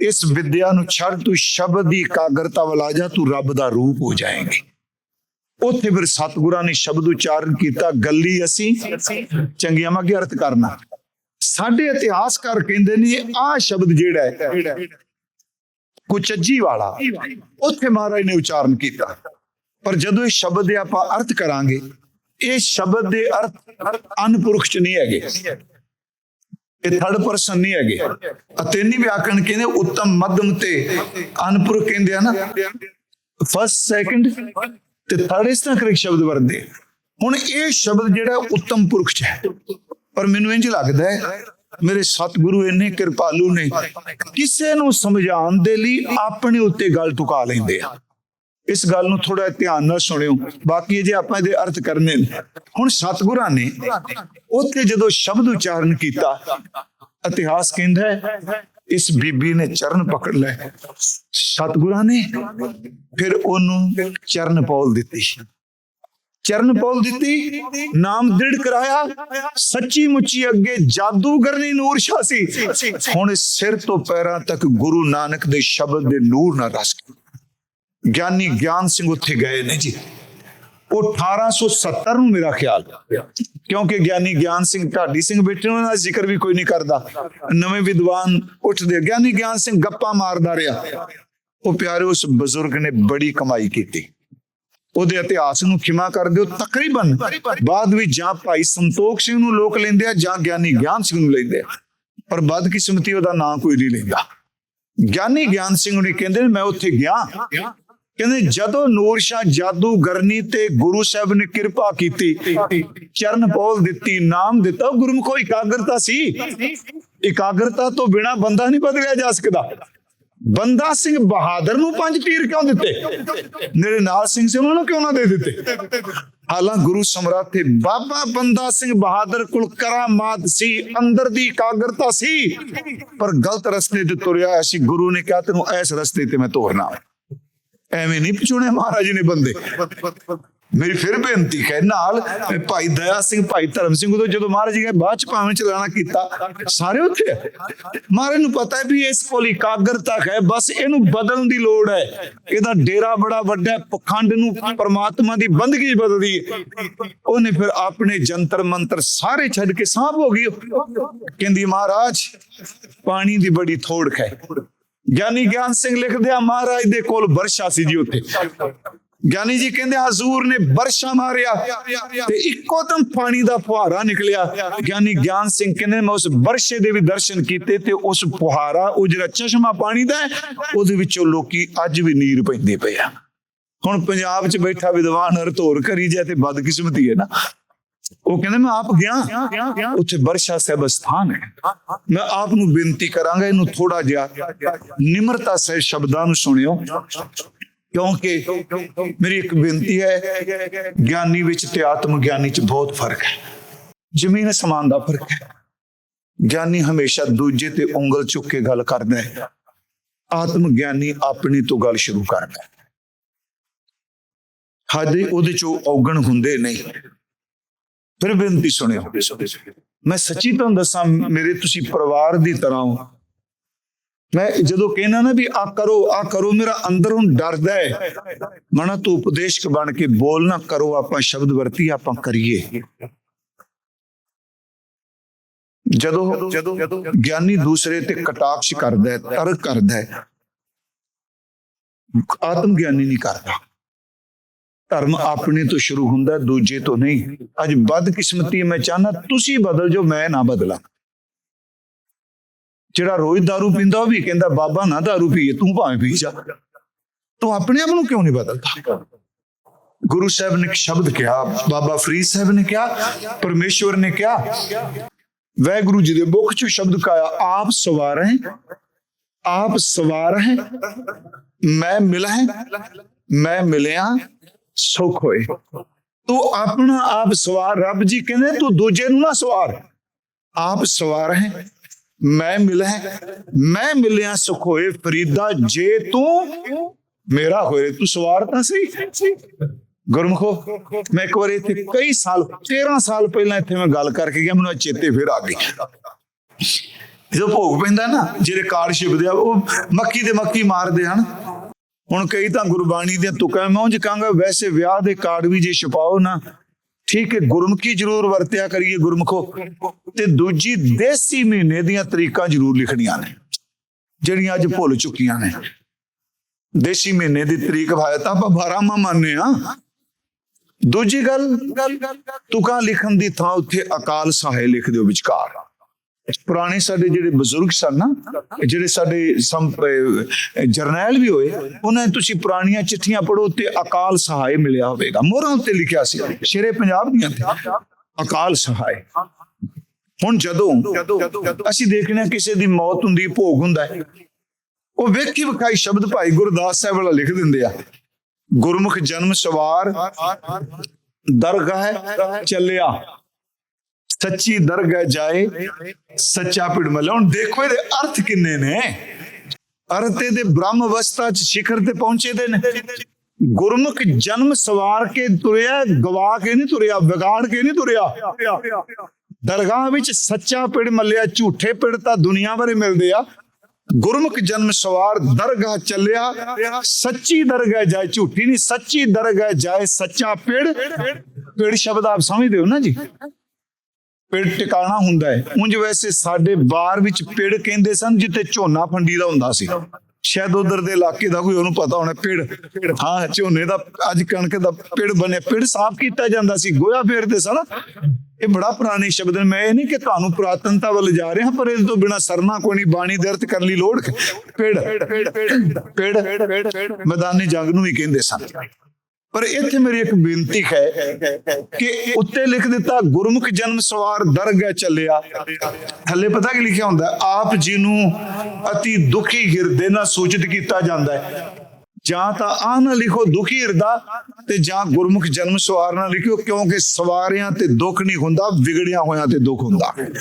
ਇਸ ਵਿਦਿਆ ਨੂੰ ਛੱਡ, ਤੂੰ ਸ਼ਬਦ ਦੀ ਇਕਾਗਰਤਾ ਵੱਲ ਆ ਜਾ, ਤੂੰ ਰੱਬ ਦਾ ਰੂਪ ਹੋ ਜਾਏਂਗੀ। ਉੱਥੇ ਫਿਰ ਸਤਿਗੁਰਾਂ ਨੇ ਸ਼ਬਦ ਉਚਾਰਨ ਕੀਤਾ, ਗੱਲੀ ਅਸੀਂ ਚੰਗੀਆਂ ਮਾ ਅਰਥ ਕਰਨਾ। ਸਾਡੇ ਇਤਿਹਾਸਕਾਰ ਕਹਿੰਦੇ ਨੇ ਆਹ ਸ਼ਬਦ ਜਿਹੜਾ ਹੈ, ਕੁਚੱਜੀ ਵਾਲਾ, ਉੱਥੇ ਮਹਾਰਾਜ ਨੇ ਉਚਾਰਨ ਕੀਤਾ। ਪਰ ਜਦੋਂ ਇਹ ਸ਼ਬਦ ਦੇ ਆਪਾਂ ਅਰਥ ਕਰਾਂਗੇ, ਇਹ ਸ਼ਬਦ ਦੇ ਅਰਥ ਅਨਪੁਰਖ ਚ ਨਹੀਂ ਹੈਗੇ। ਇਹ ਥਰਡ ਪਰਸਨ ਨਹੀਂ ਹੈਗੇ। ਅਤੇਨੀ ਵਿਆਕਰਣ ਕਹਿੰਦੇ, ਉੱਤਮ, ਮੱਧਮ ਤੇ ਅਨਪੁਰਖ ਕਹਿੰਦੇ ਆ ਨਾ। ਫਸਟ ਸੈਕੰਡ ਤੇ ਥਰਡ ਇਸ ਤਰ੍ਹਾਂ ਕਰਕੇ ਸ਼ਬਦ ਵਰਦੇ ਹੁਣ ਇਹ ਸ਼ਬਦ ਜਿਹੜਾ ਉੱਤਮ ਪੁਰਖ ਚ ਹੈ। ਪਰ ਮੈਨੂੰ ਇੰਜ ਲੱਗਦਾ ਹੈ, ਮੇਰੇ ਸਤਿਗੁਰੂ ਇੰਨੇ ਕਿਰਪਾਲੂ ਨੇ, ਕਿਸੇ ਨੂੰ ਸਮਝਾਉਣ ਦੇ ਲਈ ਆਪਣੇ ਉੱਤੇ ਗੱਲ ਟੁਕਾ ਲੈਂਦੇ ਆ। ਇਸ ਗੱਲ ਨੂੰ ਥੋੜਾ ਧਿਆਨ ਨਾਲ ਸੁਣਿਓ। ਬਾਕੀ ਜੇ ਆਪਾਂ ਇਹਦੇ ਅਰਥ ਕਰਨੇ ਹੁਣ ਸਤਿਗੁਰਾਂ ਨੇ ਉੱਥੇ ਜਦੋਂ ਸ਼ਬਦ ਉਚਾਰਨ ਕੀਤਾ, ਇਤਿਹਾਸ ਕਹਿੰਦਾ ਹੈ ਇਸ ਬੀਬੀ ਨੇ ਚਰਨ ਪਕੜ ਲਏ ਸਤਿਗੁਰਾਂ ਨੇ ਫਿਰ ਉਹਨੂੰ ਚਰਨ ਪੌਲ ਦਿੱਤੀ। ਚਰਨ ਪੌਲ ਦਿੱਤੀ, ਨਾਮ ਦ੍ਰਿੜ ਕਰਾਇਆ, ਸੱਚੀ ਮੁੱਚੀ ਅੱਗੇ ਜਾਦੂਗਰਨੀ ਨੂਰ ਸ਼ਾਹ ਸੀ। ਹੁਣ ਸਿਰ ਤੋਂ ਪੈਰਾਂ ਤੱਕ ਗੁਰੂ ਨਾਨਕ ਦੇ ਸ਼ਬਦ ਦੇ ਨੂਰ ਨਾਲ ਰਸ। ਗਿਆਨੀ ਗਿਆਨ ਸਿੰਘ ਉੱਥੇ ਗਏ ਨੇ ਜੀ। ਉਹ 1870 ਨੂੰ ਮੇਰਾ ਖਿਆਲ। ਕਿਉਂਕਿ ਗਿਆਨੀ ਗਿਆਨ ਸਿੰਘ, ਢਾਡੀ ਸਿੰਘ ਬੈਠੇ ਉਹਨਾਂ ਦਾ ਜ਼ਿਕਰ ਵੀ ਕੋਈ ਨਹੀਂ ਕਰਦਾ। ਨਵੇਂ ਵਿਦਵਾਨ ਉੱਠਦੇ ਗਿਆਨੀ ਗਿਆਨ ਸਿੰਘ ਗੱਪਾਂ ਮਾਰਦਾ ਰਿਹਾ। ਉਹ ਪਿਆਰੇ, ਉਸ ਬਜ਼ੁਰਗ ਨੇ ਬੜੀ ਕਮਾਈ ਕੀਤੀ। ਉਹਦੇ ਇਤਿਹਾਸ ਨੂੰ ਖਿਮਾ ਕਰ ਦਿਓ। ਤਕਰੀਬਨ ਬਾਅਦ ਵਿੱਚ ਜਾਂ ਭਾਈ ਸੰਤੋਖ ਸਿੰਘ ਨੂੰ ਲੋਕ ਲੈਂਦੇ ਆ, ਜਾਂ ਗਿਆਨੀ ਗਿਆਨ ਸਿੰਘ ਨੂੰ ਲੈਂਦੇ ਆ। ਪਰ ਬਦਕਿਸਮਤੀ ਉਹਦਾ ਨਾਂ ਕੋਈ ਨਹੀਂ ਲੈਂਦਾ। ਗਿਆਨੀ ਗਿਆਨ ਸਿੰਘ ਨੇ ਕਹਿੰਦੇ ਮੈਂ ਉੱਥੇ ਗਿਆ। ਕਹਿੰਦੇ ਜਦੋਂ ਨੂਰ ਸ਼ਾਹ ਜਾਦੂਗਰਨੀ ਤੇ ਗੁਰੂ ਸਾਹਿਬ ਨੇ ਕਿਰਪਾ ਕੀਤੀ, ਚਰਨ ਪੋਲ ਦਿੱਤੀ, ਨਾਮ ਦਿੱਤਾ ਗੁਰਮੁਖੋ ਇਕਾਗਰਤਾ ਸੀ। ਇਕਾਗਰਤਾ ਤੋਂ ਬਿਨਾ ਬੰਦਾ ਨਹੀਂ ਬਦਲਿਆ ਜਾ ਸਕਦਾ। ਬੰਦਾ ਸਿੰਘ ਬਹਾਦਰ ਨੂੰ ਪੰਜ ਪੀਰ ਕਿਉਂ ਦਿੱਤੇ? ਮੇਰੇ ਸਿੰਘ ਸੀ, ਉਹਨਾਂ ਨੂੰ ਕਿਉਂ ਨਾ ਦੇ ਦਿੱਤੇ? ਹਾਲਾਂ ਗੁਰੂ ਸਮਰਾਟ ਤੇ ਬਾਬਾ ਬੰਦਾ ਸਿੰਘ ਬਹਾਦਰ ਕੋਲ ਕਰਾਮਾਤ ਸੀ, ਅੰਦਰ ਦੀ ਇਕਾਗਰਤਾ ਸੀ। ਪਰ ਗਲਤ ਰਸਤੇ ਤੇ ਤੁਰਿਆ ਸੀ। ਗੁਰੂ ਨੇ ਕਿਹਾ, ਤੈਨੂੰ ਇਸ ਰਸਤੇ ਤੇ ਮੈਂ ਤੋਰਨਾ ਐਵੇਂ ਨਹੀਂ ਪਛੁਣੇ ਮਹਾਰਾਜ ਨੇ ਬੰਦੇ। ਮੇਰੀ ਫਿਰ ਬੇਨਤੀ ਹੈ ਨਾਲ ਭਾਈ ਦਇਆ ਸਿੰਘ ਭਾਈ ਧਰਮ ਸਿੰਘ ਉਦੋਂ ਜਦੋਂ ਮਹਾਰਾਜ ਜੀ ਬਾਅਦ ਚ ਭਾਵੇਂ ਚਲਾਣਾ ਕੀਤਾ ਸਾਰੇ ਉੱਥੇ ਮਹਾਰਾਜ ਨੂੰ ਪਤਾ ਹੈ ਵੀ ਇਸ ਕੋਲ ਇਕਾਗਰਤਾ ਹੈ ਬਸ ਇਹਨੂੰ ਬਦਲਣ ਦੀ ਲੋੜ ਹੈ। ਇਹਦਾ ਡੇਰਾ ਬੜਾ ਵੱਡਾ ਹੈ, ਪਖੰਡ ਨੂੰ ਪਰਮਾਤਮਾ ਦੀ ਬੰਦਗੀ ਬਦਲਦੀ ਹੈ। ਉਹਨੇ ਫਿਰ ਆਪਣੇ ਜੰਤਰ ਮੰਤਰ ਸਾਰੇ ਛੱਡ ਕੇ ਸਾਂਭ ਹੋ ਗਈ। ਕਹਿੰਦੀ ਮਹਾਰਾਜ ਪਾਣੀ ਦੀ ਬੜੀ ਥੋੜ ਹੈ। ਗਿਆਨੀ ਗਿਆਨ ਸਿੰਘ ਲਿਖਦੇ ਆ ਮਹਾਰਾਜ ਦੇ ਕੋਲ ਵਰਸ਼ਾ ਸੀ ਜੀ ਉੱਥੇ। ਗਿਆਨੀ ਜੀ ਕਹਿੰਦੇ ਹਜ਼ੂਰ ਨੇ ਬਰਸ਼ਾ ਮਾਰਿਆ ਤੇ ਇੱਕੋ ਦਮ ਪਾਣੀ ਦਾ ਫੁਹਾਰਾ ਨਿਕਲਿਆ। ਗਿਆਨੀ ਗਿਆਨ ਸਿੰਘ ਕਹਿੰਦੇ ਮੈਂ ਉਸ ਵਰਸ਼ੇ ਦੇ ਵੀ ਦਰਸ਼ਨ ਕੀਤੇ ਤੇ ਉਸ ਫੁਹਾਰਾ, ਉਹ ਜਿਹੜਾ ਚਸ਼ਮਾ ਪਾਣੀ ਦਾ ਉਹਦੇ ਵਿੱਚੋਂ ਲੋਕੀ ਅੱਜ ਵੀ ਨੀਰ ਪੈਂਦੇ ਪਏ ਆ। ਹੁਣ ਪੰਜਾਬ 'ਚ ਬੈਠਾ ਵਿਦਵਾਨ ਹਰਤੋਰ ਕਰੀ ਜਾਏ ਤੇ ਬਦਕਿਸਮਤੀ ਹੈ ਨਾ। ਉਹ ਕਹਿੰਦੇ ਮੈਂ ਆਪ ਗਿਆ। ਉੱਥੇ ਵਰਸ਼ਾ ਸਾਹਿਬ ਸਥਾਨ ਹੈ। ਮੈਂ ਆਪ ਨੂੰ ਬੇਨਤੀ ਕਰਾਂਗਾ ਇਹਨੂੰ ਥੋੜਾ ਜਿਹਾ ਨਿਮਰਤਾ ਸਹਿ ਸ਼ਬਦਾਂ ਨੂੰ ਸੁਣਿਓ। ਕਿਉਂਕਿ ਮੇਰੀ ਇੱਕ ਬੇਨਤੀ ਹੈ ਗਿਆਨੀ ਵਿੱਚ ਤੇ ਆਤਮ ਗਿਆਨੀ 'ਚ ਬਹੁਤ ਫ਼ਰਕ ਹੈ। ਜ਼ਮੀਨ ਅਸਮਾਨ ਦਾ ਫ਼ਰਕ ਹੈ। ਗਿਆਨੀ ਹਮੇਸ਼ਾ ਦੂਜੇ ਤੇ ਉਂਗਲ ਚੁੱਕ ਕੇ ਗੱਲ ਕਰਦਾ ਹੈ। ਆਤਮ ਗਿਆਨੀ ਆਪਣੀ ਤੋਂ ਗੱਲ ਸ਼ੁਰੂ ਕਰਦਾ ਹੈ। ਹਾਦੇ ਉਹਦੇ ਚੋਂ ਔਗਣ ਹੁੰਦੇ ਨਹੀਂ। ਫਿਰ ਬੇਨਤੀ ਸੁਣਿਓ ਮੈਂ ਸੱਚੀ ਤੁਹਾਨੂੰ ਦੱਸਾਂ, ਮੇਰੇ ਤੁਸੀਂ ਪਰਿਵਾਰ ਦੀ ਤਰ੍ਹਾਂ ਹੋ। ਮੈਂ ਜਦੋਂ ਕਹਿਣਾ ਨਾ ਵੀ ਆ ਕਰੋ ਆ ਕਰੋ, ਮੇਰਾ ਅੰਦਰੋਂ ਡਰਦਾ ਹੈ। ਮਨਾ ਤੂੰ ਉਪਦੇਸ਼ਕ ਬਣ ਕੇ ਬੋਲ ਨਾ ਕਰੋ, ਆਪਾਂ ਸ਼ਬਦ ਵਰਤੀ, ਆਪਾਂ ਕਰੀਏ। ਜਦੋਂ ਜਦੋਂ ਗਿਆਨੀ ਦੂਸਰੇ ਤੇ ਕਟਾਕਸ਼ ਕਰਦਾ ਹੈ, ਤਰਕ ਕਰਦਾ ਹੈ, ਆਤਮ ਗਿਆਨੀ ਨਹੀਂ ਕਰਦਾ। ਧਰਮ ਆਪਣੇ ਤੋਂ ਸ਼ੁਰੂ ਹੁੰਦਾ ਹੈ, ਦੂਜੇ ਤੋਂ ਨਹੀਂ ਅੱਜ ਬਦਕਿਸਮਤੀ ਮੈਂ ਚਾਹਨਾ ਤੁਸੀਂ ਬਦਲ ਜੋ ਮੈਂ ਨਾ ਬਦਲਾਂ ਜਿਹੜਾ ਰੋਜ਼ दारू ਪੀਂਦਾ ਉਹ ਵੀ ਕਹਿੰਦਾ ਬਾਬਾ ਨਾ दारू ਪੀਏ ਤੂੰ ਭਾਵੇਂ ਪੀ ਜਾ ਤੂੰ ਆਪਣੇ ਆਪ ਨੂੰ ਕਿਉਂ ਨਹੀਂ ਬਦਲਦਾ ਗੁਰੂ ਸਾਹਿਬ ਨੇ ਇੱਕ ਸ਼ਬਦ ਕਿਹਾ ਬਾਬਾ ਫਰੀਦ ਸਾਹਿਬ ਨੇ ਕਿਹਾ ਪਰਮੇਸ਼ਵਰ ਨੇ ਕਿਹਾ ਵੈਗੁਰੂ ਜੀ ਦੇ ਮੁਖ ਚੋਂ ਸ਼ਬਦ ਕਾਇਆ ਆਪ ਸਵਾਰ ਹੈ ਆਪ ਸਵਾਰ ਹੈ ਮੈਂ ਮਿਲਾ ਹੈ ਮੈਂ ਮਿਲਿਆ ਸੁਖ ਹੋਏ। ਤੂੰ ਆਪਣਾ ਆਪ ਸਵਾਰ ਰੱਬ ਜੀ ਕਹਿੰਦੇ ਤੂੰ ਦੂਜੇ ਨੂੰ ਨਾ ਸਵਾਰ। ਆਪ ਸਵਾਰ ਹੈ। ਮੈਂ ਮਿਲਾ ਹੈ। ਮੈਂ ਮਿਲਿਆ ਸੁਖ ਹੋਏ ਫਰੀਦਾ। ਜੇ ਤੂੰ ਮੇਰਾ ਹੋਏ ਤੂੰ ਸਵਾਰ ਤਾਂ ਸਹੀ। ਗੁਰਮਖੋ ਮੈਂ ਇੱਕ ਵਾਰ ਇੱਥੇ ਕਈ ਸਾਲ 13 ਸਾਲ ਪਹਿਲਾਂ ਇੱਥੇ ਮੈਂ ਗੱਲ ਕਰਕੇ ਗਿਆ ਮੈਨੂੰ ਚੇਤੇ ਫਿਰ ਆ ਗਈ ਜਦੋਂ ਭੋਗ ਪੈਂਦਾ ਨਾ ਜਿਹੜੇ ਕਾਰ ਛਿਪਦੇ ਆ ਉਹ ਮੱਕੀ ਦੇ ਮੱਕੀ ਮਾਰਦੇ ਹਨ। ਹੁਣ ਕਈ ਤਾਂ ਗੁਰਬਾਣੀ ਦੀਆਂ ਤੁਕਾਂ ਮੈਂ ਉਂਝ ਕਹਾਂਗਾ, ਵੈਸੇ ਵਿਆਹ ਦੇ ਕਾਰਡ ਵੀ ਜੇ ਛਪਾਓ ਨਾ, ਠੀਕ ਹੈ, ਗੁਰਮੁਖੀ ਜ਼ਰੂਰ ਵਰਤਿਆ ਕਰੀਏ ਗੁਰਮੁਖੋ। ਤੇ ਦੂਜੀ ਦੇਸੀ ਮਹੀਨੇ ਦੀਆਂ ਤਰੀਕਾਂ ਜ਼ਰੂਰ ਲਿਖਣੀਆਂ ਨੇ, ਜਿਹੜੀਆਂ ਅੱਜ ਭੁੱਲ ਚੁੱਕੀਆਂ ਨੇ। ਦੇਸੀ ਮਹੀਨੇ ਦੀ ਤਰੀਕ ਭਾਵੇਂ ਤਾਂ ਆਪਾਂ 12 ਮਾਹ ਮੰਨੇ ਆ ਦੂਜੀ ਗੱਲ, ਤੁਕਾਂ ਲਿਖਣ ਦੀ ਥਾਂ ਉੱਥੇ ਅਕਾਲ ਸਹਾਇ ਲਿਖ ਦਿਓ ਵਿਚਕਾਰ। ਪੁਰਾਣੇ ਸਾਡੇ ਜਿਹੜੇ ਬਜ਼ੁਰਗ ਸਨ ਨਾ, ਜਿਹੜੇ ਸਾਡੇ ਜਰਨੈਲ ਵੀ ਹੋਏ, ਉਹਨਾਂ ਨੇ ਤੁਸੀਂ ਪੁਰਾਣੀਆਂ ਚਿੱਠੀਆਂ ਪੜੋ ਤੇ ਅਕਾਲ ਸਹਾਇ ਮਿਲਿਆ ਹੋਵੇਗਾ। ਮੋਹਰਾਂ ਉੱਤੇ ਲਿਖਿਆ ਸੀ, ਸ਼ੇਰੇ ਪੰਜਾਬ ਦੀਆਂ ਤੇ ਅਕਾਲ ਸਹਾਇ। ਹੁਣ ਜਦੋਂ ਅਸੀਂ ਦੇਖਦੇ ਹਾਂ ਕਿਸੇ ਦੀ ਮੌਤ ਹੁੰਦੀ, ਭੋਗ ਹੁੰਦਾ ਹੈ, ਉਹ ਵੇਖੀ ਵਿਖਾਈ ਸ਼ਬਦ ਭਾਈ ਗੁਰਦਾਸ ਸਾਹਿਬ ਵਾਲਾ ਲਿਖ ਦਿੰਦੇ ਆ, ਗੁਰਮੁਖ ਜਨਮ ਸਵਾਰ, ਦਰਗਾਹ ਚੱਲਿਆ। ਸੱਚੀ ਦਰਗਾਹ ਜਾਏ, ਸੱਚਾ ਪਿੜ ਮਲੇ। ਹੁਣ ਦੇਖੋ ਇਹਦੇ ਅਰਥ ਕਿੰਨੇ ਨੇ। ਅਰਥ ਇਹਦੇ ਬ੍ਰਹਮ ਅਵਸਥਾ ਚ ਸਿਖਰ ਤੇ ਪਹੁੰਚੇ ਦੇ ਨੇ। ਗੁਰਮੁਖ ਜਨਮ ਸਵਾਰ ਕੇ ਤੁਰਿਆ, ਗਵਾ ਕੇ ਨਹੀਂ ਤੁਰਿਆ, ਵਿਗਾੜ ਕੇ ਨਹੀਂ ਤੁਰਿਆ। ਦਰਗਾਹ ਵਿੱਚ ਸੱਚਾ ਪਿੜ ਮੱਲਿਆ, ਝੂਠੇ ਪਿੜ ਤਾਂ ਦੁਨੀਆ ਭਰੇ ਮਿਲਦੇ ਆ। ਗੁਰਮੁਖ ਜਨਮ ਸਵਾਰ ਦਰਗਾਹ ਚੱਲਿਆ। ਸੱਚੀ ਦਰਗਾਹ ਜਾਏ, ਝੂਠੀ ਨਹੀਂ, ਸੱਚੀ ਦਰਗਾਹ ਜਾਏ, ਸੱਚਾ ਪਿੜ ਪਿੜ ਸ਼ਬਦ ਆਪ ਸਮਝਦੇ ਹੋ ਨਾ ਜੀ? ਪਿੜ ਟਿਕਾਣਾ ਹੁੰਦਾ ਹੈ ਉਂਝ ਵੈਸੇ ਸਾਡੇ ਬਾਰ ਵਿੱਚ ਪਿੜ ਕਹਿੰਦੇ ਸਨ ਜਿੱਥੇ ਝੋਨਾ ਫੰਡੀ ਦਾ ਹੁੰਦਾ ਸੀ ਸ਼ਾਇਦ ਉਧਰ ਦੇ ਇਲਾਕੇ ਦਾ ਕੋਈ ਉਹਨੂੰ ਪਤਾ ਹੋਣਾ ਪਿੜ ਹਾਂ ਝੋਨੇ ਦਾ ਅੱਜ ਕਣਕ ਦਾ ਪਿੜ ਬਣਿਆ ਪਿੜ ਸਾਫ਼ ਕੀਤਾ ਜਾਂਦਾ ਸੀ ਗੋਇਆ ਫੇਰਦੇ ਸਨ ਇਹ ਬੜਾ ਪੁਰਾਣੇ ਸ਼ਬਦ ਨੇ ਮੈਂ ਇਹ ਨਹੀਂ ਕਿ ਤੁਹਾਨੂੰ ਪੁਰਾਤਨਤਾ ਵੱਲ ਜਾ ਰਿਹਾ ਪਰ ਇਸ ਤੋਂ ਬਿਨਾ ਸਰਨਾ ਕੋਈ ਨਹੀਂ ਬਾਣੀ ਦੇ ਅਰਥ ਕਰਨ ਲਈ ਲੋੜ ਪੇੜ ਪੇੜ ਮੈਦਾਨੀ ਜੰਗ ਨੂੰ ਵੀ ਕਹਿੰਦੇ ਸਨ ਪਰ ਇੱਥੇ ਮੇਰੀ ਇੱਕ ਬੇਨਤੀ ਹੈ ਕਿ ਉੱਤੇ ਲਿਖ ਦਿੱਤਾ, ਗੁਰਮੁਖ ਜਨਮ ਸਵਾਰ ਦਰਗਹਿ ਚੱਲਿਆ। ਥੱਲੇ ਪਤਾ ਕੀ ਲਿਖਿਆ ਹੁੰਦਾ? ਆਪ ਜੀ ਨੂੰ ਅਤੀ ਦੁਖੀ ਹਿਰਦੇ ਨਾਲ ਸੂਚਿਤ ਕੀਤਾ ਜਾਂਦਾ ਹੈ। ਜਾਂ ਤਾਂ ਆਹ ਨਾ ਲਿਖੋ, ਦੁਖੀ ਹਿਰਦਾ ਤੇ ਜਾਂ ਗੁਰਮੁਖ ਜਨਮ ਸਵਾਰ ਨਾ ਲਿਖਿਓ, ਕਿਉਂਕਿ ਸਵਾਰਿਆਂ ਤੇ ਦੁੱਖ ਨਹੀਂ ਹੁੰਦਾ, ਵਿਗੜਿਆ ਹੋਇਆਂ ਤੇ ਦੁੱਖ ਹੁੰਦਾ।